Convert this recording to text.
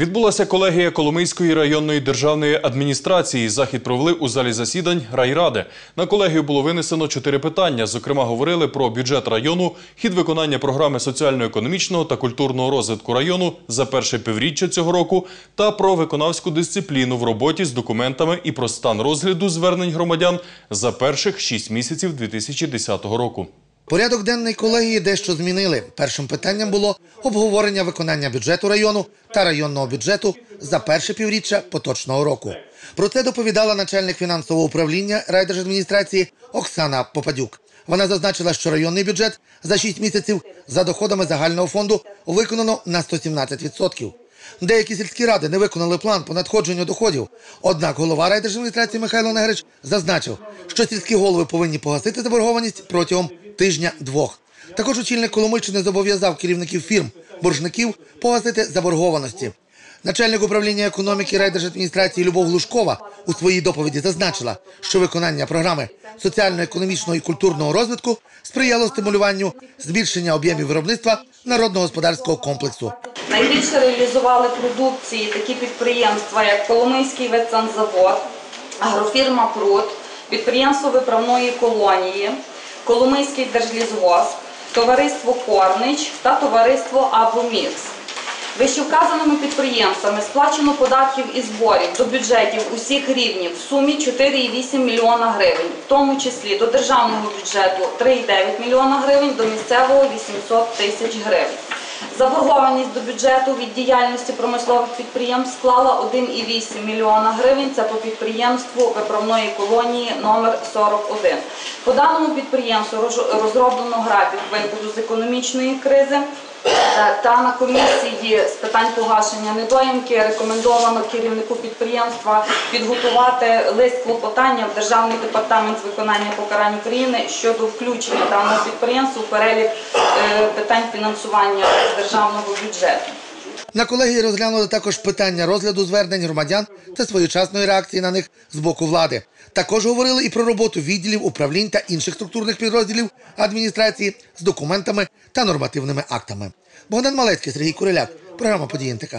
Відбулася колегія Коломийської районної державної адміністрації. Захід провели у залі засідань райради. На колегію було винесено чотири питання. Зокрема, говорили про бюджет району, хід виконання програми соціально-економічного та культурного розвитку району за перше півріччя цього року та про виконавську дисципліну в роботі з документами і про стан розгляду звернень громадян за перших шість місяців 2010 року. Порядок денний колегії дещо змінили. Першим питанням було обговорення виконання бюджету району та районного бюджету за перше півріччя поточного року. Про це доповідала начальник фінансового управління райдержадміністрації Оксана Попадюк. Вона зазначила, що районний бюджет за 6 місяців за доходами загального фонду виконано на 117%. Деякі сільські ради не виконали план по надходженню доходів. Однак голова райдержадміністрації Михайло Негрич зазначив, що сільські голови повинні погасити заборгованість протягом тижня-двох. Також очільник Коломийщини зобов'язав керівників фірм, боржників погасити заборгованості. Начальник управління економіки райдержадміністрації Любов Глушкова у своїй доповіді зазначила, що виконання програми соціально-економічного і культурного розвитку сприяло стимулюванню збільшення об'ємів виробництва народно-господарського комплексу. Найбільше реалізували продукції такі підприємства, як Коломийський ветсанзавод, агрофірма Пруд, підприємство виправної колонії, Коломийський держлізвоз, товариство Корнич та товариство Абомікс. Вищевказаними підприємствами сплачено податків і зборів до бюджетів усіх рівнів в сумі 4,8 млн грн, в тому числі до державного бюджету 3,9 млн грн, до місцевого 800 тисяч гривень. Заборгованість до бюджету від діяльності промислових підприємств склала 1,8 мільйона гривень. Це по підприємству виправної колонії номер 41. По даному підприємству розроблено графік виходу з економічної кризи. Е, Та на комісії з питань погашення недоїмки рекомендовано керівнику підприємства підготувати лист клопотання в Державний департамент з виконання покарань України щодо включення даного підприємства у перелік е, питань фінансування з державного бюджету. На колегії розглянули також питання розгляду звернень громадян та своєчасної реакції на них з боку влади. Також говорили і про роботу відділів, управлінь та інших структурних підрозділів адміністрації з документами та нормативними актами. Богдан Малецький, Сергій Куриляк, програма «Події НТК».